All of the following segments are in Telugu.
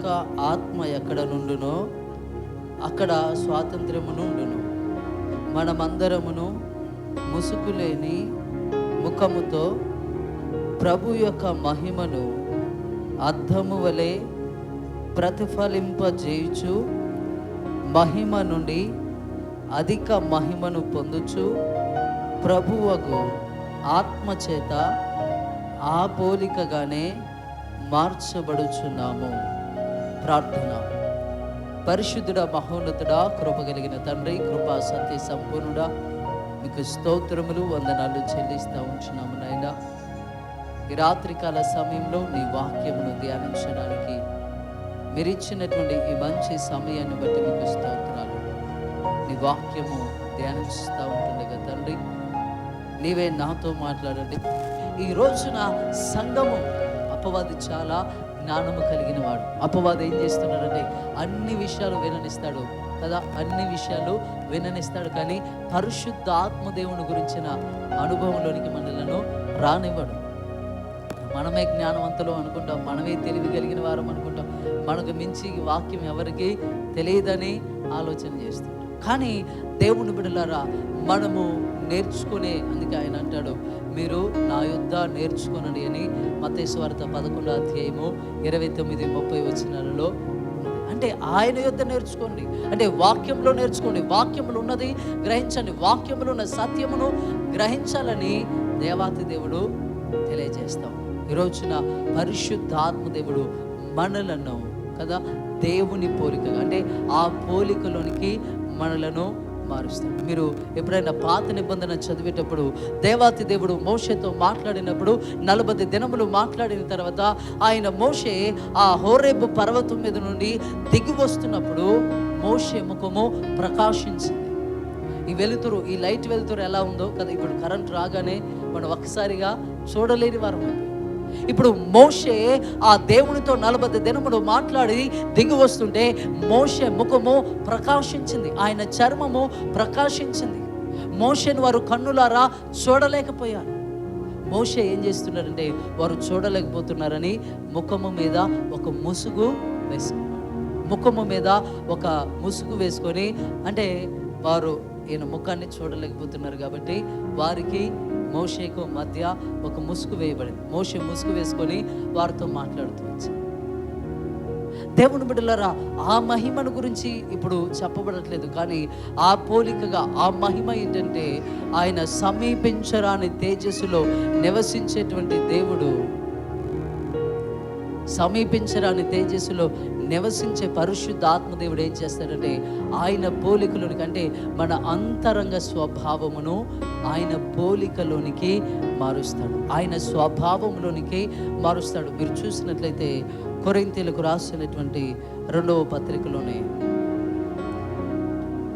యొక్క ఆత్మ ఎక్కడ నుండునో అక్కడ స్వాతంత్రమును ఉండును మనమందరమును ముసుగులేని ముఖముతో ప్రభు యొక్క మహిమను అర్థము వలె ప్రతిఫలింపజేయుచు మహిమ నుండి అధిక మహిమను పొందుచు ప్రభువకు ఆత్మచేత ఆ పోలికగానే మార్చబడుచున్నాము. ప్రార్థన. పరిశుద్ధుడ మహోన్నతుడా కృప కలిగిన తండ్రి కృపా సత్య సంపూర్ణుడా మీకు స్తోత్రములు వందనాలు చెల్లిస్తూ ఉంటున్నాము నాయన. ఈ రాత్రికాల సమయంలో నీ వాక్యమును ధ్యానించడానికి మీరు ఇచ్చినటువంటి ఈ మంచి సమయాన్ని బట్టి మీకు స్తోత్రాలు. నీ వాక్యము ధ్యానిస్తూ ఉంటుండగా తండ్రి. నీవే నాతో మాట్లాడండి. ఈ రోజున సంఘము అపవాది చాలా జ్ఞానము కలిగిన వాడు అపవాదం ఏం చేస్తున్నాడంటే అన్ని విషయాలు విననిస్తాడు కదా అన్ని విషయాలు విననిస్తాడు కానీ పరిశుద్ధ ఆత్మదేవుని గురించిన అనుభవంలోనికి మనలను రానివ్వడు. మనమే జ్ఞానవంతులు అనుకుంటాం మనమే తెలివి కలిగిన వారం అనుకుంటాం మనకు మించి వాక్యం ఎవరికి తెలియదని ఆలోచన చేస్తుంటాం. కానీ దేవుని బిడలారా మనము నేర్చుకునే అందుకే ఆయన అంటాడు మీరు నా యుద్ధ నేర్చుకునండి అని మతేశ్వార్త పదకొండో అధ్యాయము ఇరవై తొమ్మిది ముప్పై వచ్చినాలలో అంటే ఆయన యుద్ధ నేర్చుకోండి. అంటే వాక్యంలో నేర్చుకోండి. వాక్యములు ఉన్నది గ్రహించండి. వాక్యములు ఉన్న సత్యమును గ్రహించాలని దేవాతి దేవుడు తెలియజేస్తాం. ఈ రోజున పరిశుద్ధాత్మ దేవుడు మనలను కదా దేవుని పోలికగా అంటే ఆ పోలికలోనికి మనలను మారుస్తాడు. మీరు ఎప్పుడైనా పాత నిబంధన చదివేటప్పుడు దేవాతి దేవుడు మోషేతో మాట్లాడినప్పుడు నలభై దినములు మాట్లాడిన తర్వాత ఆయన మోషే ఆ హోరేబు పర్వతం మీద నుండి దిగి వస్తున్నప్పుడు మోషే ముఖము ప్రకాశించింది. ఈ వెలుతురు ఈ లైట్ వెలుతురు ఎలా ఉందో కదా ఇప్పుడు కరెంట్ రాగానే మనం ఒక్కసారిగా చూడలేని వారం ఇప్పుడు మోషే ఆ దేవునితో నలభై దినములు మాట్లాడి దిగి వస్తుంటే మోషే ముఖము ప్రకాశించింది. ఆయన చర్మము ప్రకాశించింది. మోషేను వారు కన్నులారా చూడలేకపోయారు. మోషే ఏం చేస్తున్నారంటే వారు చూడలేకపోతున్నారని ముఖము మీద ఒక ముసుగు వేసుకున్నారు. ముఖము మీద ఒక ముసుగు వేసుకొని అంటే వారు ఈయన ముఖాన్ని చూడలేకపోతున్నారు కాబట్టి వారికి మోషేకు మధ్య ఒక ముసుగు వేయబడింది. మోషే ముసుగు వేసుకొని వారితో మాట్లాడుతూ వచ్చారు దేవుని బిడ్డలరా ఆ మహిమను గురించి ఇప్పుడు చెప్పబడట్లేదు కానీ ఆ పోలికగా ఆ మహిమ ఏంటంటే ఆయన సమీపించరాని తేజస్సులో నివసించేటువంటి దేవుడు సమీపించరాని తేజస్సులో నివసించే పరిశుద్ధ ఆత్మదేవుడు ఏం చేస్తాడంటే ఆయన పోలికలోనికి అంటే మన అంతరంగ స్వభావమును ఆయన పోలికలోనికి మారుస్తాడు. ఆయన స్వభావంలోనికి మారుస్తాడు. మీరు చూసినట్లయితే కొరింతీలకు రాసినటువంటి రెండవ పత్రికలోనే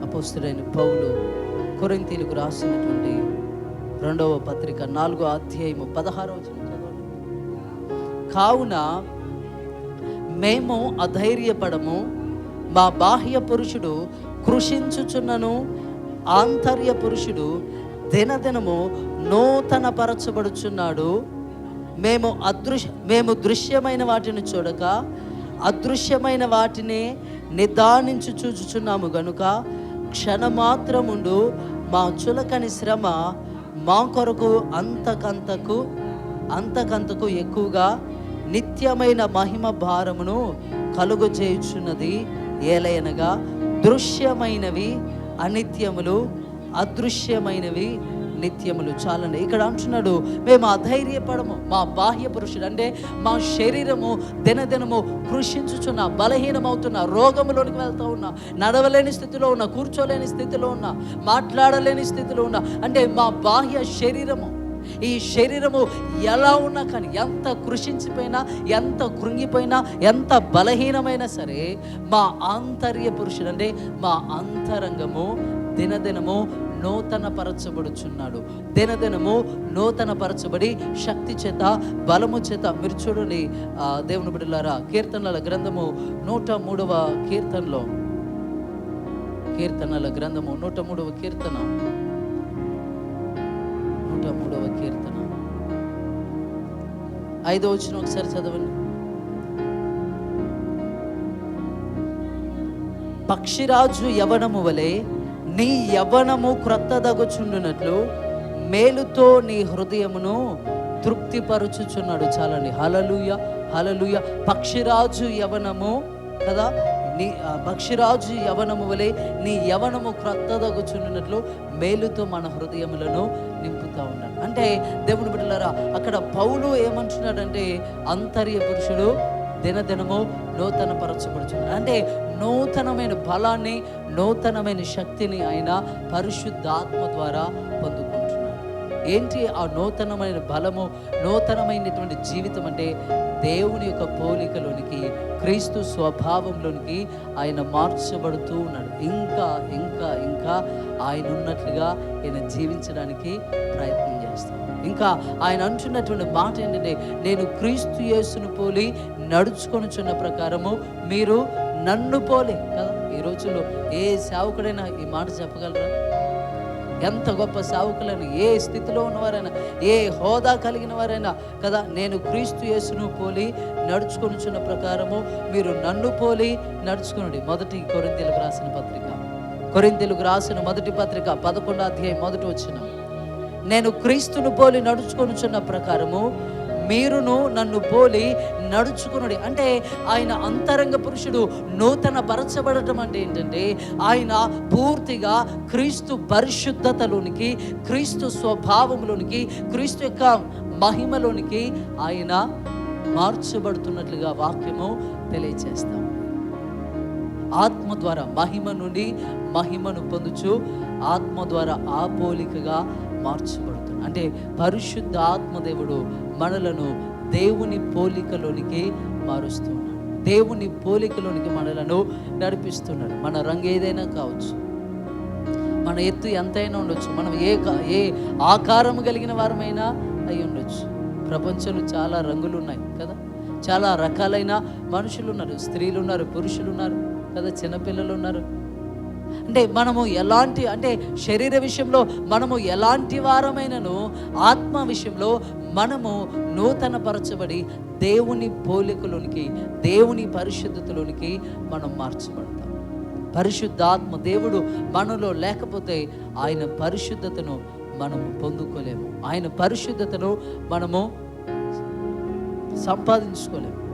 అపోస్తుడైన పౌలు కొరింతీలకు రాసినటువంటి రెండవ పత్రిక నాలుగో అధ్యాయము పదహారవ వచనం కావున మేము అధైర్యపడము. మా బాహ్య పురుషుడు కృషించుచున్నను. ఆంతర్య పురుషుడు దినదినము నూతన పరచబడుచున్నాడు మేము అదృశ్య మేము దృశ్యమైన వాటిని చూడక అదృశ్యమైన వాటిని నిదానించు చూచుచున్నాము గనుక క్షణమాత్రముండు మా చులకని శ్రమ మా కొరకు అంతకంతకు అంతకంతకు ఎక్కువగా నిత్యమైన మహిమ భారమును కలుగు చేయుచున్నది ఏలయనగా. దృశ్యమైనవి అనిత్యములు అదృశ్యమైనవి నిత్యములు. చాలండి. ఇక్కడ అంటున్నాడు మేము అధైర్యపడము. మా బాహ్య పురుషుడు అంటే మా శరీరము దినదినము కృషించుచున్న బలహీనమవుతున్న రోగములోనికి వెళ్తూ ఉన్నా నడవలేని స్థితిలో ఉన్న కూర్చోలేని స్థితిలో ఉన్న మాట్లాడలేని స్థితిలో ఉన్న అంటే మా బాహ్య శరీరము ఈ శరీరము ఎలా ఉన్నా కానీ ఎంత కృషించిపోయినా ఎంత కృంగిపోయినా ఎంత బలహీనమైనా సరే మా ఆంతర్య పురుషుడు అంటే మా అంతరంగము దినదినము నూతన పరచబడుచున్నాడు దినదినము నూతన పరచబడి శక్తి చేత బలము చేత మీరు చూడండి ఆ, దేవుని బిడ్డలారా కీర్తనల గ్రంథము నూట మూడవ కీర్తనలో. కీర్తనల గ్రంథము నూట మూడవ కీర్తన. నూట మూడవ కీర్తన. ఐదో వచ్చిన ఒకసారి చదవండి. పక్షిరాజు యవనము వలె నీ యవనము క్రొత్తదగుచుండునట్లు మేలుతో నీ హృదయమును తృప్తిపరుచుచున్నాడు. చాలండి. హలలుయ హలలుయ పక్షిరాజు యవనము కదా నీ పక్షిరాజు యవనము వలె నీ యవనము క్రొత్తదగుచున్నట్లు మేలుతో మన హృదయములను నింపుతా ఉన్నాడు. అంటే దేవుని బిడ్డలారా అక్కడ పౌలు ఏమంటున్నాడంటే అంతర్య పురుషుడు దినదినము నూతన పరచబడుచున్నాడు అంటే నూతనమైన బలాన్ని నూతనమైన శక్తిని ఆయన పరిశుద్ధాత్మ ద్వారా ఏంటి ఆ నూతనమైన బలము నూతనమైనటువంటి జీవితం అంటే దేవుని యొక్క పోలికలోనికి క్రీస్తు స్వభావంలోనికి ఆయన మార్చబడుతూ ఉన్నాడు. ఇంకా ఇంకా ఇంకా ఆయన ఉన్నట్లుగా ఈయన జీవించడానికి ప్రయత్నం చేస్తాం. ఇంకా ఆయన అంటున్నటువంటి మాట ఏంటంటే నేను క్రీస్తు యేసును పోలి నడుచుకొనుచున్న ప్రకారము మీరు నన్ను పోలి కదా? ఈ రోజుల్లో ఏ సేవకుడైనా ఈ మాట చెప్పగలరా? ఎంత గొప్ప సావుకులను ఏ స్థితిలో ఉన్నవారైనా ఏ హోదా కలిగిన వారైనా కదా నేను క్రీస్తు యేసును పోలి నడుచుకొనుచున్న ప్రకారము మీరు నన్ను పోలి నడుచుకునండి. మొదటి కొరింతెలుగు రాసిన పత్రిక. కొరింతెలుగు రాసిన మొదటి పత్రిక పదకొండో అధ్యాయం మొదటి వచ్చిన నేను క్రీస్తును పోలి నడుచుకొనుచున్న ప్రకారము మీరును నన్ను పోలి నడుచుకునుడి. అంటే ఆయన అంతరంగ పురుషుడు నూతన పరచబడటం అంటే ఏంటంటే ఆయన పూర్తిగా క్రీస్తు పరిశుద్ధతలోనికి క్రీస్తు స్వభావంలోనికి క్రీస్తు యొక్క మహిమలోనికి ఆయన మార్చబడుతున్నట్లుగా వాక్యము తెలియచేస్తాం. ఆత్మ ద్వారా మహిమ నుండి మహిమను పొందుచు ఆత్మ ద్వారా ఆ పోలికగా మార్చబడుతుంది అంటే పరిశుద్ధ ఆత్మదేవుడు మనలను దేవుని పోలికలోనికి మారుస్తున్నాడు. దేవుని పోలికలోనికి మనలను నడిపిస్తున్నాడు. మన రంగు ఏదైనా కావచ్చు. మన ఎత్తు ఎంతైనా ఉండొచ్చు. మనం ఏ ఏ ఆకారం కలిగిన వారమైనా అయి ఉండొచ్చు. ప్రపంచంలో చాలా రంగులు ఉన్నాయి కదా? చాలా రకాలైన మనుషులు ఉన్నారు స్త్రీలు ఉన్నారు పురుషులు ఉన్నారు కదా? చిన్నపిల్లలు ఉన్నారు అంటే మనము ఎలాంటి అంటే శరీర విషయంలో మనము ఎలాంటి వారమైనను ఆత్మ విషయంలో మనము నూతన పరచబడి దేవుని పోలికలోనికి దేవుని పరిశుద్ధతలోనికి మనం మార్చబడతాం. పరిశుద్ధాత్మ దేవుడు మనలో లేకపోతే ఆయన పరిశుద్ధతను మనము పొందుకోలేము. ఆయన పరిశుద్ధతను మనము సంపాదించుకోలేము.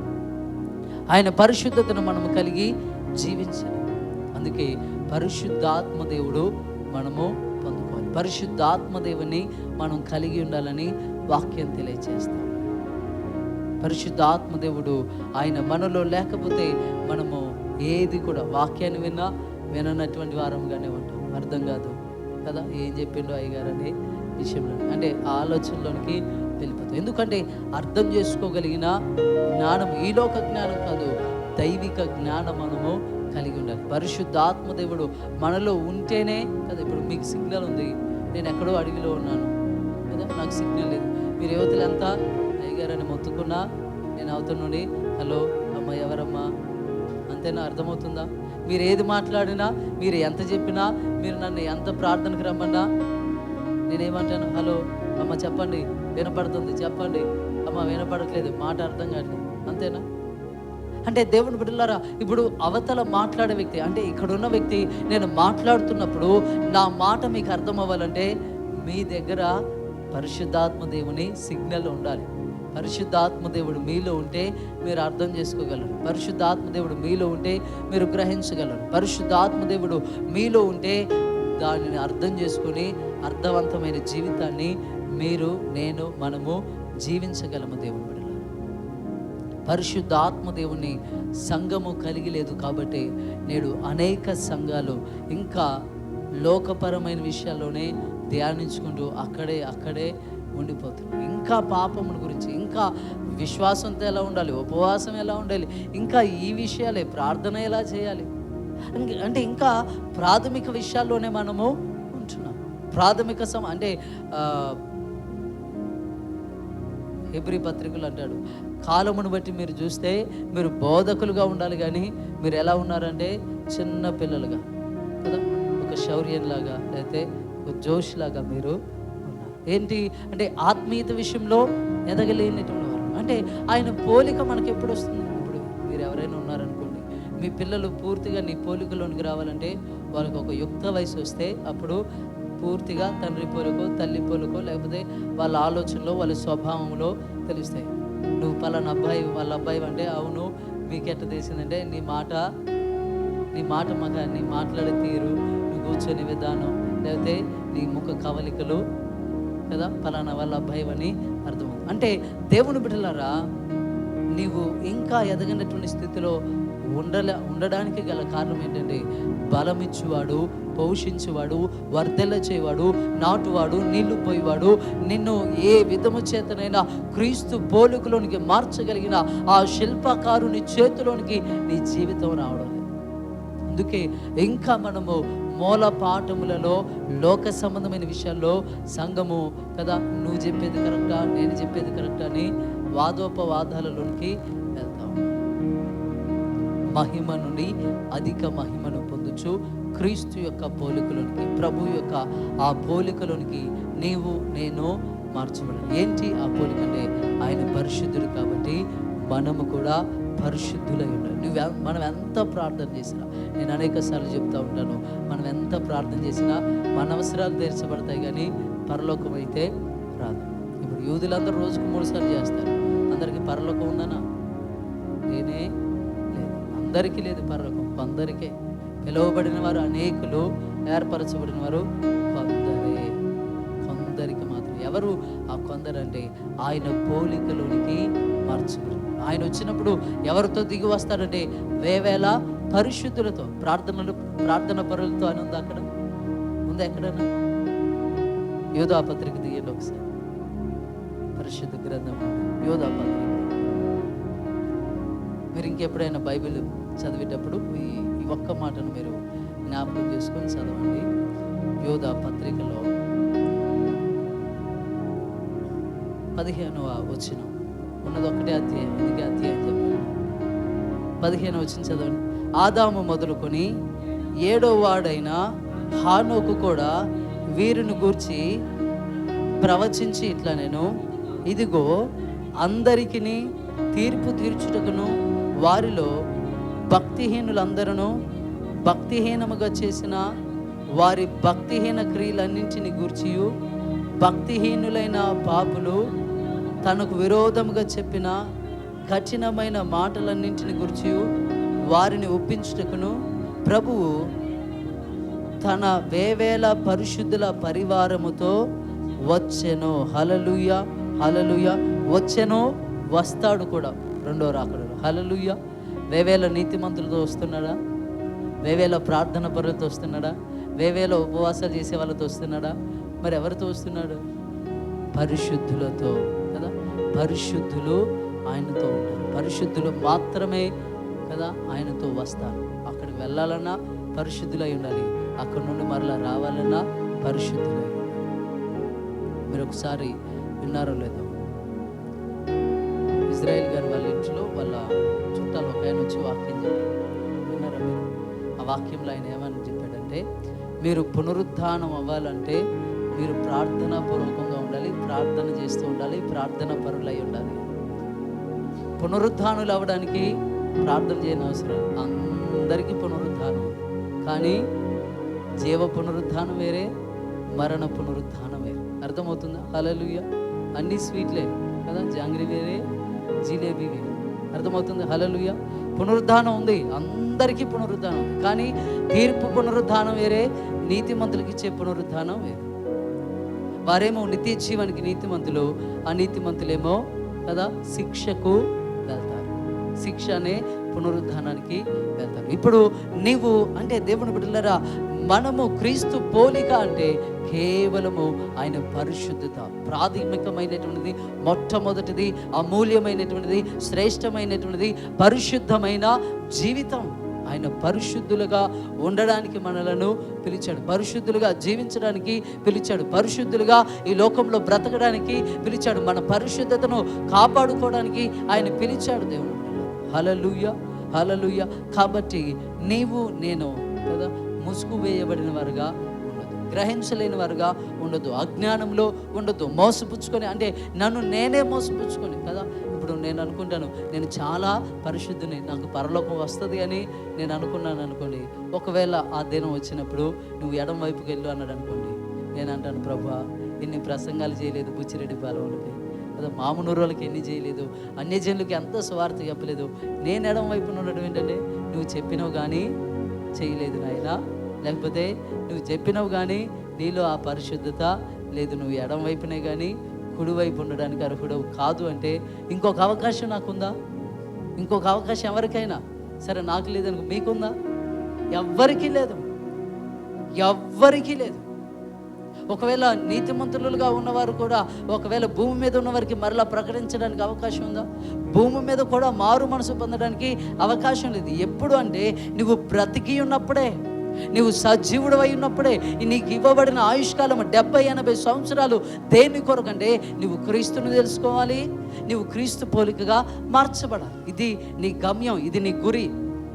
ఆయన పరిశుద్ధతను మనము కలిగి జీవించలేము. అందుకే పరిశుద్ధాత్మ దేవుడు మనము పొందుకోవాలి. పరిశుద్ధాత్మ దేవుని మనం కలిగి ఉండాలని వాక్యం తెలియజేస్తాం పరిశుద్ధాత్మ దేవుడు ఆయన మనలో లేకపోతే మనము ఏది కూడా వాక్యాన్ని విన్నా విననటువంటి వారంగానే ఉంటాం. అర్థం కాదు కదా? ఏం చెప్పిండో అయ్యగారు అనే విషయంలో. అంటే ఆలోచనలోనికి వెళ్ళిపోతాం. ఎందుకంటే అర్థం చేసుకోగలిగిన జ్ఞానం ఈ లోక జ్ఞానం కాదు దైవిక జ్ఞానం మనము కలిగి ఉండాలి. పరిశుద్ధాత్మ దేవుడు మనలో ఉంటేనే కదా? ఇప్పుడు మీకు సిగ్నల్ ఉంది. నేను ఎక్కడో అడవిలో ఉన్నాను కదా? నాకు సిగ్నల్ లేదు. మీరు యువతలు ఎంత అయ్యగారని మొత్తుకున్నా నేను అవతల నుండి హలో అమ్మ ఎవరమ్మా? అంతేనా అర్థమవుతుందా? మీరు ఏది మాట్లాడినా మీరు ఎంత చెప్పినా మీరు నన్ను ఎంత ప్రార్థనకు రమ్మన్నా నేనేమంటాను హలో అమ్మ చెప్పండి వినపడుతుంది చెప్పండి. అమ్మ వినపడట్లేదు మాట అర్థం కావట్లేదు అంతేనా? అంటే దేవుని బిడ్డలారా ఇప్పుడు అవతల మాట్లాడే వ్యక్తి అంటే ఇక్కడ ఉన్న వ్యక్తి నేను మాట్లాడుతున్నప్పుడు నా మాట మీకు అర్థం అవ్వాలంటే మీ దగ్గర పరిశుద్ధాత్మ దేవుని సిగ్నల్ ఉండాలి. పరిశుద్ధాత్మ దేవుడు మీలో ఉంటే మీరు అర్థం చేసుకోగలరు. పరిశుద్ధాత్మ దేవుడు మీలో ఉంటే మీరు గ్రహించగలరు. పరిశుద్ధాత్మ దేవుడు మీలో ఉంటే దానిని అర్థం చేసుకొని అర్థవంతమైన జీవితాన్ని మీరు నేను మనము జీవించగలము దేవుని బిడ్డలారా. పరిశుద్ధాత్మ దేవుని సంఘము కలిగి లేదు కాబట్టి నేడు అనేక సంఘాలు ఇంకా లోకపరమైన విషయాల్లోనే ధ్యానించుకుంటూ అక్కడే అక్కడే ఉండిపోతుంది ఇంకా పాపముని గురించి ఇంకా విశ్వాసంతో ఎలా ఉండాలి ఉపవాసం ఎలా ఉండాలి ఇంకా ఈ విషయాలే ప్రార్థన ఎలా చేయాలి? అంటే ఇంకా ప్రాథమిక విషయాల్లోనే మనము ఉంటున్నాం. ప్రాథమిక సమ అంటే హెబ్రి పత్రికలు అంటాడు కాలమును బట్టి మీరు చూస్తే మీరు బోధకులుగా ఉండాలి కానీ మీరు ఎలా ఉన్నారంటే చిన్న పిల్లలుగా. కదా? ఒక శౌర్యంలాగా లేకపోతే ఒక జోష్ లాగా మీరు ఉన్నారు. ఏంటి? అంటే ఆత్మీయత విషయంలో ఎదగలేనటువంటి వారు అంటే ఆయన పోలిక మనకి ఎప్పుడు వస్తుంది ఇప్పుడు మీరు ఎవరైనా ఉన్నారనుకోండి మీ పిల్లలు పూర్తిగా నీ పోలికలోనికి రావాలంటే వాళ్ళకి ఒక యుక్త వయసు వస్తే అప్పుడు పూర్తిగా తండ్రి పోలుకో తల్లి పోలుకో లేకపోతే వాళ్ళ ఆలోచనలో వాళ్ళ స్వభావంలో తెలుస్తాయి. నువ్వు పలానా అబ్బాయి వాళ్ళ అబ్బాయి అంటే అవును మీకెట్ట తెలిసిందంటే నీ మాట నీ మాట మగ నీ మాట్లాడే తీరు నువ్వు కూర్చొని విధానం లేకపోతే నీ ముఖ కవలికలు కదా ఫలానా వల్ల భయం అని అర్థం అంటే దేవుని బిడ్డలారా నీవు ఇంకా ఎదగనటువంటి స్థితిలో ఉండలే ఉండడానికి గల కారణం ఏంటంటే బలమిచ్చువాడు పోషించువాడు వర్ధెల చేయవాడు నాటువాడు నీళ్ళు పోయేవాడు నిన్ను ఏ విధము చేతనైనా క్రీస్తు పోలికలోనికి మార్చగలిగిన ఆ శిల్పకారుని చేతిలోనికి నీ జీవితం రావడం అందుకే ఇంకా మనము మూల పాఠములలో లోక సంబంధమైన విషయాల్లో సంఘము కదా నువ్వు చెప్పేది కరెక్టా నేను చెప్పేది కరెక్టా అని వాదోపవాదాలలోనికి వెళ్తాం మహిమ నుండి అధిక మహిమను పొందుచు క్రీస్తు యొక్క పోలికలోనికి ప్రభు యొక్క ఆ పోలికలోనికి నీవు నేను మార్చబడాలి. ఏంటి ఆ పోలిక అంటే? ఆయన పరిశుద్ధుడు కాబట్టి మనము కూడా పరిశుద్ధులై ఉండాలి. నువ్వు మనం ఎంత ప్రార్థన చేసినా నేను అనేక సార్లు చెప్తూ ఉంటాను మనం ఎంత ప్రార్థన చేసినా మన అవసరాలు తీర్చబడతాయి కానీ పరలోకం అయితే రాదు. ఇప్పుడు యూదులందరూ రోజుకు మూడు సార్లు చేస్తారు. అందరికీ పరలోకం ఉందనా? నేనే లేదు. అందరికీ లేదు పరలోకం. కొందరికే. పిలువబడిన వారు అనేకులు ఏర్పరచబడిన వారు కొందరే. కొందరికి మాత్రం ఎవరు? ఆ కొందరంటే ఆయన పోలికలోనికి మార్చబడి ఆయన వచ్చినప్పుడు ఎవరితో దిగి వస్తాడంటే వేవేల పరిశుద్ధులతో ప్రార్థనలు ప్రార్థన పరులతో అని ఉంది అక్కడ ఉంది. ఎక్కడన్నా? యోధా పత్రిక దిగండి ఒకసారి. పరిశుద్ధ గ్రంథం యోధా పత్రిక. మీరు ఇంకెప్పుడైనా బైబిల్ చదివేటప్పుడు ఈ ఒక్క మాటను మీరు జ్ఞాపకం చేసుకొని చదవండి. యోధా పత్రికలో పదిహేనవ వచ్చినాం ఉన్నది ఒకటే అధ్యాయం ఇది అధ్యాయం చెప్పండి పదిహేను వచ్చిన చదవండి. ఆదాము మొదలుకొని ఏడో వాడైన హానోకు కూడా వీరిని గూర్చి ప్రవచించి ఇట్లా నేను ఇదిగో అందరికీ తీర్పు తీర్చుటకును వారిలో భక్తిహీనులందరూ భక్తిహీనముగా చేసిన వారి భక్తిహీన క్రియలన్నింటిని గూర్చియు భక్తిహీనులైన పాపులు తనకు విరోధముగా చెప్పిన కఠినమైన మాటలన్నింటిని గురించి వారిని ఒప్పించుటకును ప్రభువు తన వేవేల పరిశుద్ధుల పరివారముతో వచ్చెను. హలలుయ హలలుయ వచ్చెను వస్తాడు కూడా. రెండో రాకడలో. హలలుయ వేవేల నీతిమంతులతో వస్తున్నాడా? వేవేల ప్రార్థన పరులతో వస్తున్నాడా? వేవేల ఉపవాసాలు చేసే వాళ్ళతో వస్తున్నాడా? మరి ఎవరితో వస్తున్నాడు? పరిశుద్ధులతో. పరిశుద్ధులు ఆయనతో ఉంటారు. పరిశుద్ధులు మాత్రమే కదా ఆయనతో వస్తారు. అక్కడికి వెళ్ళాలన్నా పరిశుద్ధులై ఉండాలి. అక్కడ నుండి మరలా రావాలన్నా పరిశుద్ధులై ఉండాలి. మీరు ఒకసారి విన్నారో లేదో? ఇజ్రాయెల్ గారు వాళ్ళ ఇంట్లో వాళ్ళ చుట్టాలు ఒక ఆయన వచ్చి వాక్యం చెప్పారు. విన్నారా మీరు? ఆ వాక్యంలో ఆయన ఏమని చెప్పాడంటే మీరు పునరుద్ధానం అవ్వాలంటే మీరు ప్రార్థనా పూర్వకంగా ప్రార్థన చేస్తూ ఉండాలి ప్రార్థన పరులై ఉండాలి. పునరుద్ధానులు అవ్వడానికి ప్రార్థన చేయని అవసరం అందరికీ పునరుద్ధానం. కానీ జీవ పునరుద్ధానం వేరే మరణ పునరుద్ధానం వేరే. అర్థమవుతుందా? హలలుయ అన్నీ స్వీట్లే కదా? జాంగ్రీ వేరే జిలేబీ వేరే. అర్థమవుతుంది? హలలుయ పునరుద్ధానం ఉంది. అందరికీ పునరుద్ధానం ఉంది. కానీ తీర్పు పునరుద్ధానం వేరే నీతిమంతులకి ఇచ్చే పునరుద్ధానం వేరే. వారేమో నిత్య జీవానికి నీతిమంతులు ఆ నీతిమంతులేమో కదా శిక్షకు వెళ్తారు. శిక్ష అనే పునరుద్ధానానికి వెళ్తారు. ఇప్పుడు నీవు అంటే దేవుని బిడ్డలరా మనము క్రీస్తు పోలిక అంటే కేవలము ఆయన పరిశుద్ధత ప్రాథమికమైనటువంటిది మొట్టమొదటిది అమూల్యమైనటువంటిది శ్రేష్టమైనటువంటిది పరిశుద్ధమైన జీవితం. ఆయన పరిశుద్ధులుగా ఉండడానికి మనలను పిలిచాడు. పరిశుద్ధులుగా జీవించడానికి పిలిచాడు. పరిశుద్ధులుగా ఈ లోకంలో బ్రతకడానికి పిలిచాడు. మన పరిశుద్ధతను కాపాడుకోవడానికి ఆయన పిలిచాడు దేవుడు. హలలుయ హలలుయ కాబట్టి నీవు నేను కదా ముసుగు వేయబడిన వారుగా గ్రహించలేని వారుగా ఉండదు. అజ్ఞానంలో ఉండదు. మోసపుచ్చుకొని అంటే నన్ను నేనే మోసపుచ్చుకొని కదా అప్పుడు నేను అనుకుంటాను నేను చాలా పరిశుద్ధిని నాకు పరలోకం వస్తుంది అని నేను అనుకున్నాను అనుకోండి. ఒకవేళ ఆ దినం వచ్చినప్పుడు నువ్వు ఎడం వైపుకి వెళ్ళు అన్నాడు అనుకోండి. నేను అంటాను ప్రభా ఇన్ని ప్రసంగాలు చేయలేదు బుచ్చిరెడ్డి పాలవులకి. కదా మామూలు వాళ్ళకి ఎన్ని చేయలేదు అన్యజనులకి ఎంత స్వార్థ చెప్పలేదు. నేను ఎడం వైపున ఉండడం ఏంటంటే నువ్వు చెప్పినవు కానీ చేయలేదు నాయనా. లేకపోతే నువ్వు చెప్పినవు కానీ నీలో ఆ పరిశుద్ధత లేదు. నువ్వు ఎడం వైపునే కానీ కుడివైపు ఉండడానికి అర్హుడు కాదు అంటే ఇంకొక అవకాశం నాకుందా? ఇంకొక అవకాశం ఎవరికైనా? సరే నాకు లేదనుకో మీకుందా? ఎవ్వరికీ లేదు. ఎవ్వరికీ లేదు. ఒకవేళ నీతిమంతులుగా ఉన్నవారు కూడా ఒకవేళ భూమి మీద ఉన్నవారికి మరలా ప్రకటించడానికి అవకాశం ఉందా? భూమి మీద కూడా మారు మనసు పొందడానికి అవకాశం లేదు. ఎప్పుడు అంటే నువ్వు బ్రతికి ఉన్నప్పుడే. నువ్వు సజీవుడు అయి ఉన్నప్పుడే నీకు ఇవ్వబడిన ఆయుష్కాలం డెబ్బై ఎనభై సంవత్సరాలు దేని కొరకంటే నువ్వు క్రీస్తుని తెలుసుకోవాలి నువ్వు క్రీస్తు పోలికగా మార్చబడాలి. ఇది నీ గమ్యం ఇది నీ గురి.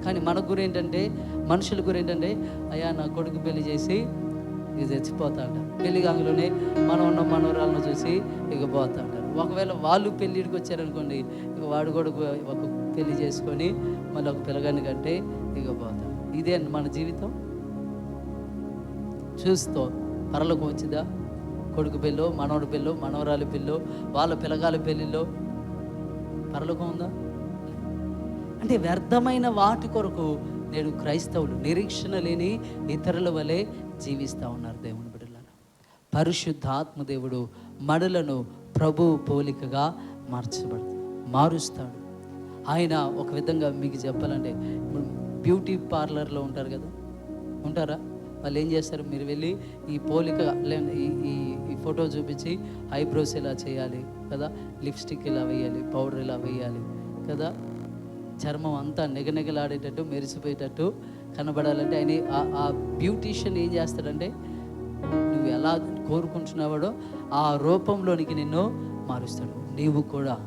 కానీ మన గురి ఏంటంటే మనుషుల గురి ఏంటంటే అయ్యా నా కొడుకు పెళ్ళి చేసి ఇది చచ్చిపోతా పెళ్ళి గంగలోనే మనం ఉన్న మనవరాలను చూసి ఇకపోతాడు ఒకవేళ వాళ్ళు పెళ్ళిడికి వచ్చారనుకోండి ఇక వాడు కూడా ఒక పెళ్ళి చేసుకొని మళ్ళీ ఒక పిల్లగాని కంటే ఇకపోతాడు ఇదే మన జీవితం. చూస్తూ పరలోకం వచ్చిందా కొడుకు పెళ్ళో మనవడి పెళ్ళో మనవరాలి పెళ్ళో వాళ్ళ పిల్లగాల పెళ్ళిలో పరలోకం ఉందా? అంటే వ్యర్థమైన వాటి కొరకు నేడు క్రైస్తవులు నిరీక్షణ లేని ఇతరుల వలె జీవిస్తూ ఉన్నారు దేవుని బిడ్డలను పరిశుద్ధాత్మ దేవుడు మడులను ప్రభు పోలికగా మార్చబడు మారుస్తాడు. ఆయన ఒక విధంగా మీకు చెప్పాలంటే ఇప్పుడు బ్యూటీ పార్లర్లో ఉంటారు కదా? ఉంటారా? వాళ్ళు ఏం చేస్తారు? మీరు వెళ్ళి ఈ పోలిక ఈ ఈ ఫోటో చూపించి ఐబ్రోస్ ఇలా చేయాలి కదా? లిప్స్టిక్ ఇలా వేయాలి? పౌడర్ ఇలా వేయాలి కదా? చర్మం అంతా నిగనిగలాడేటట్టు మెరిసిపోయేటట్టు కనబడాలంటే ఆయన ఆ- ఆ బ్యూటీషియన్ ఏం చేస్తాడంటే నువ్వు ఎలా కోరుకుంటున్నావాడో ఆ రూపంలోనికి నిన్ను మారుస్తాడు. నీవు కూడా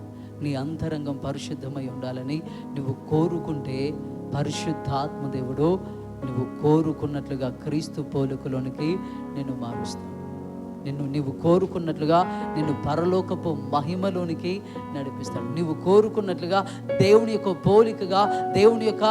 నీ అంతరంగం పరిశుద్ధమై ఉండాలని నువ్వు కోరుకుంటే పరిశుద్ధాత్మ దేవుడు నువ్వు కోరుకున్నట్లుగా క్రీస్తు పోలికలోనికి నేను మారుస్తాను నిన్ను నీవు కోరుకున్నట్లుగా నిన్ను పరలోకపు మహిమలోనికి నడిపిస్తాడు నీవు కోరుకున్నట్లుగా దేవుని యొక్క పోలికగా దేవుని యొక్క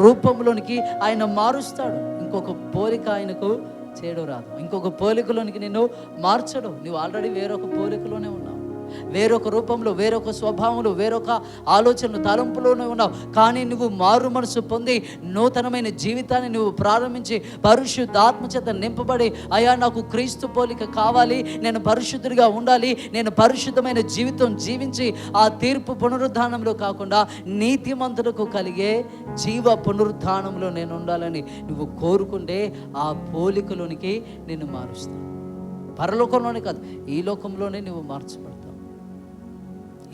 రూపంలోనికి ఆయన మారుస్తాడు. ఇంకొక పోలిక ఆయనకు చేయడం రాదు ఇంకొక పోలికలోనికి నిన్ను మార్చడు. నువ్వు ఆల్రెడీ వేరొక పోలికలోనే ఉన్నావు. వేరొక రూపంలో వేరొక స్వభావంలో వేరొక ఆలోచనలు తలంపులోనే ఉన్నావు. కానీ నువ్వు మారు మనసు పొంది నూతనమైన జీవితాన్ని నువ్వు ప్రారంభించి పరిశుద్ధాత్మ చేత నింపబడి అయా నాకు క్రీస్తు పోలిక కావాలి నేను పరిశుద్ధుడిగా ఉండాలి నేను పరిశుద్ధమైన జీవితం జీవించి ఆ తీర్పు పునరుద్ధానంలో కాకుండా నీతిమంతులకు కలిగే జీవ పునరుద్ధానంలో నేను ఉండాలని నువ్వు కోరుకుంటే ఆ పోలికలోనికి నేను మారుస్తాను. పరలోకంలోనే కాదు ఈ లోకంలోనే నువ్వు మార్చబడతావు.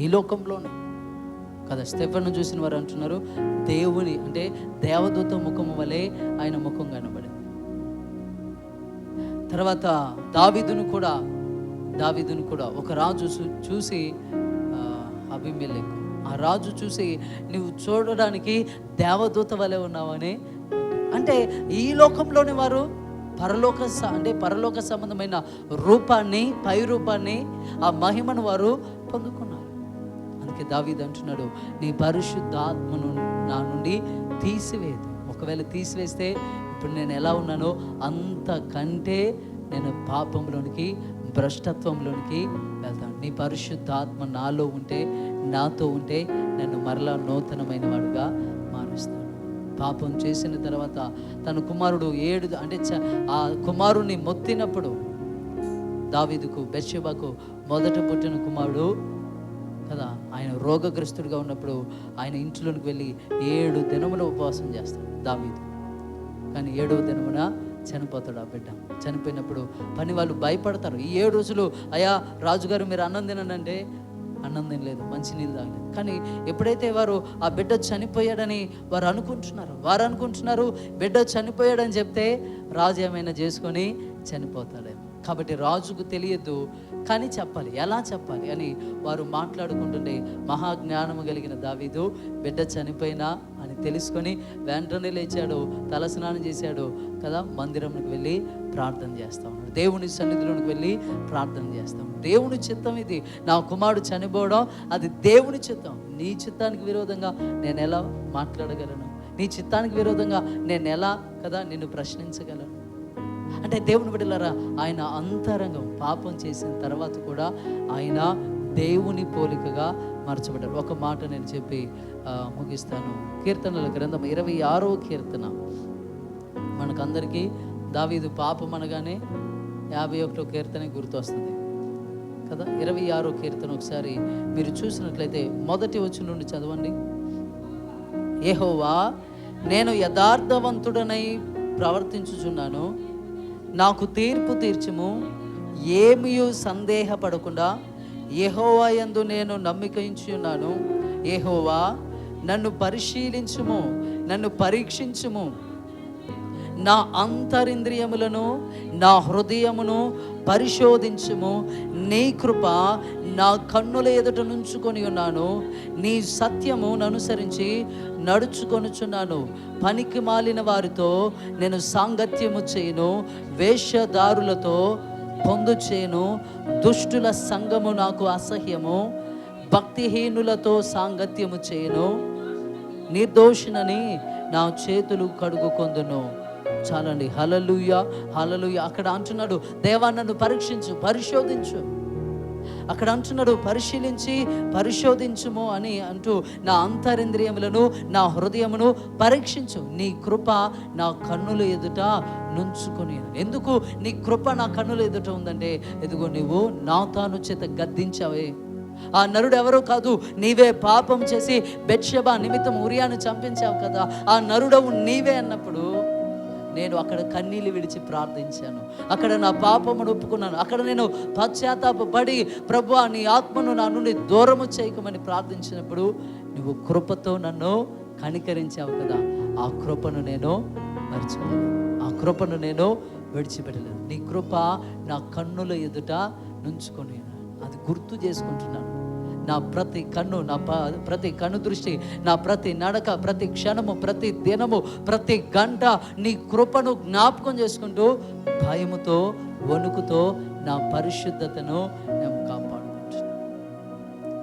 ఈ లోకంలోనే. కదా స్టెఫన్ను చూసిన వారు అంటున్నారు దేవుని అంటే దేవదూత ముఖము వలె ఆయన ముఖం కనబడింది. తర్వాత దావిదును కూడా దావిదును కూడా ఒక రాజు చూ- చూసి ఆ, ఆ రాజు చూసి నువ్వు చూడడానికి దేవదూత వలె ఉన్నావని? అంటే ఈ లోకంలోని వారు పరలోక స- అంటే పరలోక సంబంధమైన రూపాన్ని పై రూపాన్ని ఆ మహిమను వారు పొందుకున్నారు. అందుకే దావీద్ అంటున్నాడు నీ పరిశుద్ధాత్మను నా నుండి తీసివేయదు ఒకవేళ తీసివేస్తే ఇప్పుడు నేను ఎలా ఉన్నానో అంతకంటే నేను పాపంలోనికి భ్రష్టత్వంలోనికి వెళ్తాను. నీ పరిశుద్ధాత్మ నాలో ఉంటే నాతో ఉంటే నన్ను మరలా నూతనమైన వాడుగా మారుస్తాను. పాపం చేసిన తర్వాత తన కుమారుడు ఏడు అంటే చ- ఆ కుమారుని మొత్తినప్పుడు దావీదుకు బెర్షెబాకు మొదట పుట్టిన కుమారుడు కదా? ఆయన రోగగ్రస్తుడిగా ఉన్నప్పుడు ఆయన ఇంట్లోనికి వెళ్ళి ఏడు దినముల ఉపవాసం చేస్తాడు దావీదు. కానీ ఏడవ దినమున చనిపోతాడు ఆ బిడ్డ. చనిపోయినప్పుడు పని వాళ్ళు భయపడతారు. ఈ ఏడు రోజులు అయా రాజుగారు మీరు అన్నం తినండి అన్నం తినలేదు మంచినీళ్ళు తాగలేదు. కానీ ఎప్పుడైతే వారు ఆ బిడ్డ చనిపోయాడని వారు అనుకుంటున్నారు వారు అనుకుంటున్నారు బిడ్డ చనిపోయాడని చెప్తే రాజు ఏమైనా చేసుకొని చనిపోతాడేమో. కాబట్టి రాజుకు తెలియదు కానీ చెప్పాలి. ఎలా చెప్పాలి అని వారు మాట్లాడుకుంటుండే మహాజ్ఞానము కలిగిన దావీదు బిడ్డ చనిపోయినా అని తెలుసుకొని వెంటనే లేచాడు తలస్నానం చేశాడు కదా మందిరంకి వెళ్ళి ప్రార్థన చేస్తా ఉన్నాడు. దేవుని సన్నిధిలోకి వెళ్ళి ప్రార్థన చేస్తాం దేవుని చిత్తం ఇది. నా కుమారుడు చనిపోవడం అది దేవుని చిత్తం. నీ చిత్తానికి విరోధంగా నేను ఎలా మాట్లాడగలను? నీ చిత్తానికి విరోధంగా నేను ఎలా కదా నిన్ను ప్రశ్నించగలను? అంటే దేవుని బిడ్డలారా ఆయన అంతరంగం పాపం చేసిన తర్వాత కూడా ఆయన దేవుని పోలికగా మార్చబడ్డారు ఒక మాట నేను చెప్పి ముగిస్తాను. కీర్తనల గ్రంథం ఇరవై ఆరో కీర్తన. మనకందరికీ దావీదు పాపం అనగానే యాభై ఒకటో కీర్తన గుర్తొస్తుంది కదా? ఇరవై ఆరో కీర్తన ఒకసారి మీరు చూసినట్లయితే మొదటి వచ్చి నుండి చదవండి. ఏహోవా నేను యథార్థవంతుడనై ప్రవర్తించుచున్నాను. నాకు తీర్పు తీర్చుము. ఏమియు సందేహపడకుండా ఎహోవా ఎందు నేను నమ్మికించి ఉన్నాను నన్ను పరిశీలించుము నన్ను పరీక్షించుము. నా అంతరింద్రియములను నా హృదయమును పరిశోధించుము. నీ కృప నా కన్నుల ఎదుట నుంచుకొని ఉన్నాను. నీ సత్యమును అనుసరించి నడుచుకొనుచున్నాను. పనికి మాలిన వారితో నేను సాంగత్యము చేయను. వేషధారులతో పొందు చేయను. దుష్టుల సంగము నాకు అసహ్యము. భక్తిహీనులతో సాంగత్యము చేయను. నిర్దోషినని నా చేతులు కడుగుకొందును చాలండి. హలలుయ హలలుయ అక్కడ అంటున్నాడు దేవా నన్ను పరీక్షించు పరిశోధించు. అక్కడ అంటున్నాడు పరిశీలించి పరిశోధించుము అని అంటూ నా అంతరింద్రియములను నా హృదయమును పరీక్షించు. నీ కృప నా కన్నుల ఎదుట నుంచుకొని ఎందుకు? నీ కృప నా కన్నుల ఎదుట ఉందంటే ఎదుగో నువ్వు నా తాను చేత గద్దించావే. ఆ నరుడు ఎవరో కాదు నీవే పాపం చేసి బెట్షబా నిమిత్తం ఉరియాను చంపించావు కదా. ఆ నరుడవు నీవే అన్నప్పుడు నేను అక్కడ కన్నీళ్ళు విడిచి ప్రార్థించాను. అక్కడ నా పాపమును ఒప్పుకున్నాను. అక్కడ నేను పశ్చాత్తాపడి ప్రభు నీ ఆత్మను నా నుండి దూరము చేయకమని ప్రార్థించినప్పుడు నువ్వు కృపతో నన్ను కనికరించావు కదా. ఆ కృపను నేను మర్చిపోయాను ఆ కృపను నేను విడిచిపెట్టలేదు నీ కృప నా కన్నుల ఎదుట నుంచుకొని అది గుర్తు చేసుకుంటున్నాను. నా ప్రతి కన్ను నా ప- ప్రతి కన్ను దృష్టి నా ప్రతి నడక ప్రతి క్షణము ప్రతి దినము ప్రతి గంట నీ కృపను జ్ఞాపకం చేసుకుంటూ భయముతో వణుకుతో నా పరిశుద్ధతను నేను కాపాడుకుంటున్నాను.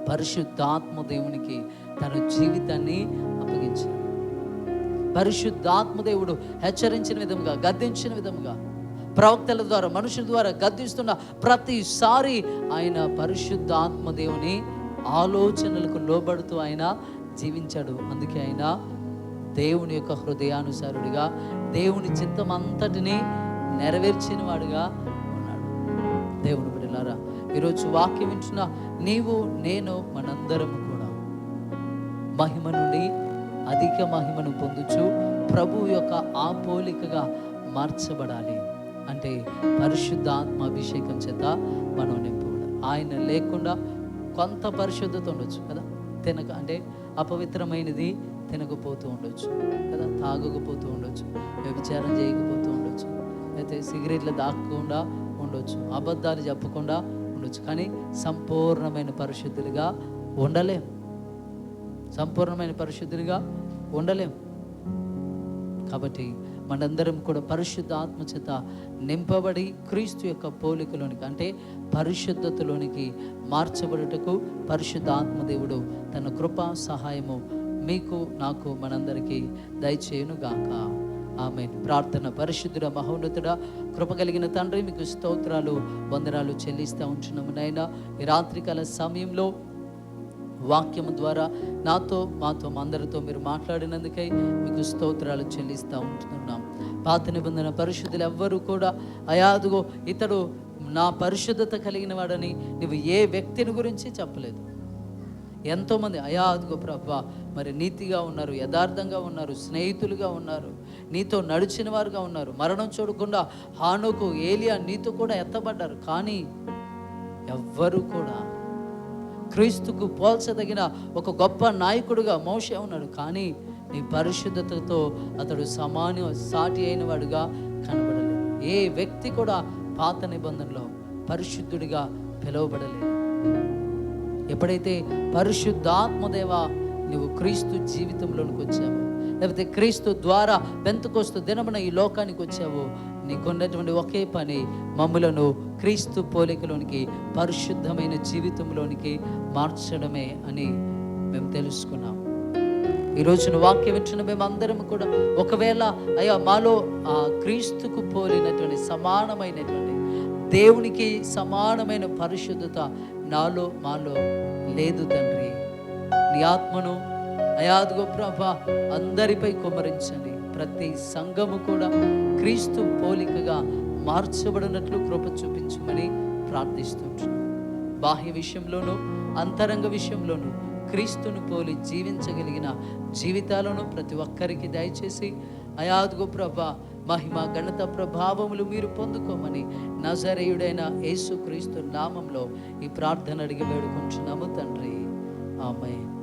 పరిశుద్ధాత్మ దేవునికి తన జీవితాన్ని అప్పగించాడు పరిశుద్ధాత్మదేవుడు హెచ్చరించిన విధంగా గద్దించిన విధముగా ప్రవక్తల ద్వారా మనుషుల ద్వారా గద్దిస్తున్న ప్రతిసారి ఆయన పరిశుద్ధాత్మదేవుని ఆలోచనలకు లోబడుతూ ఆయన జీవించాడు. అందుకే ఆయన దేవుని యొక్క హృదయానుసారుడిగా దేవుని చిత్తం అంతటిని నెరవేర్చిన వాడుగా ఉన్నాడు. దేవుని బిడ్డలారా ఈరోజు వాక్యం వింటున్న నీవు నేను మనందరం కూడా మహిమ నుండి అధిక మహిమను పొందుచు ప్రభు యొక్క ఆ పోలికగా మార్చబడాలి అంటే పరిశుద్ధాత్మ అభిషేకం చేత మనం నింపబడాలి. ఆయన లేకుండా కొంత పరిశుద్ధత ఉండొచ్చు కదా? తినక అంటే అపవిత్రమైనది తినకపోతూ ఉండొచ్చు కదా? తాగకపోతూ ఉండొచ్చు వ్యభిచారం చేయకపోతూ ఉండొచ్చు అయితే సిగరెట్లు దాక్కుండా ఉండొచ్చు అబద్ధాలు చెప్పకుండా ఉండొచ్చు. కానీ సంపూర్ణమైన పరిశుద్ధులుగా ఉండలేం. సంపూర్ణమైన పరిశుద్ధులుగా ఉండలేం. కాబట్టి మనందరం కూడా పరిశుద్ధ చేత నింపబడి క్రీస్తు యొక్క పోలికలోనికి అంటే పరిశుద్ధతలోనికి మార్చబడుటకు పరిశుద్ధ ఆత్మదేవుడు తన కృపా సహాయము మీకు నాకు మనందరికీ దయచేయునుగాక. ఆమె ప్రార్థన పరిశుద్ధుడ మహోన్నతుడ కృప కలిగిన తండ్రి మీకు స్తోత్రాలు వందనాలు చెల్లిస్తూ ఉంటున్నాము నాయన. ఈ రాత్రికాల సమయంలో వాక్యం ద్వారా నాతో మాతో అందరితో మీరు మాట్లాడినందుకై మీకు స్తోత్రాలు చెల్లిస్తూ ఉంటున్నాం. పాత నిబంధన పరిశుద్ధులు ఎవ్వరూ కూడా అయాదుగో ఇతడు నా పరిశుద్ధత కలిగిన వాడని నువ్వు ఏ వ్యక్తిని గురించి చెప్పలేదు. ఎంతోమంది అయా అదిగో ప్రభా మరి నీతిగా ఉన్నారు యథార్థంగా ఉన్నారు స్నేహితులుగా ఉన్నారు నీతో నడిచిన వారుగా ఉన్నారు. మరణం చూడకుండా హానుకు ఏలియా నీతో కూడా ఎత్తబడ్డారు. కానీ ఎవ్వరు కూడా క్రీస్తుకు పోల్చదగిన ఒక గొప్ప నాయకుడుగా మోషే ఉన్నాడు. కానీ నీ పరిశుద్ధతతో అతడు సమాన సాటి అయిన వాడుగా కనబడలేదు. ఏ వ్యక్తి కూడా పాత నిబంధనలో పరిశుద్ధుడిగా పిలువబడలేదు. ఎప్పుడైతే పరిశుద్ధాత్మదేవ నువ్వు క్రీస్తు జీవితంలోనికి వచ్చావు లేకపోతే క్రీస్తు ద్వారా బెంతకొస్తూ దినమున ఈ లోకానికి వచ్చావు నీకున్నటువంటి ఒకే పని మమ్ములను క్రీస్తు పోలికలోనికి పరిశుద్ధమైన జీవితంలోనికి మార్చడమే అని మేము తెలుసుకున్నాం. ఈ రోజున వాక్యం వింటున్న మేమందరం కూడా ఒకవేళ అయ్యా మాలో ఆ క్రీస్తుకు పోలినటువంటి సమానమైనటువంటి దేవునికి సమానమైన పరిశుద్ధత నాలో మాలో లేదు తండ్రి. నీ ఆత్మను అయాదుగో ప్రభ అందరిపై కుమరించండి ప్రతి సంఘము కూడా క్రీస్తు పోలికగా మార్చబడినట్లు కృప చూపించమని ప్రార్థిస్తుంటున్నాం. బాహ్య విషయంలోనూ అంతరంగ విషయంలోనూ క్రీస్తును పోలి జీవించగలిగిన జీవితాలను ప్రతి ఒక్కరికి దయచేసి అయాదుగో ప్రభ మహిమ గణత ప్రభావములు మీరు పొందుకోమని నజరేయుడైన యేసు క్రీస్తు నామంలో ఈ ప్రార్థన అడిగి వేడుకుంటున్నాము తండ్రి. ఆమె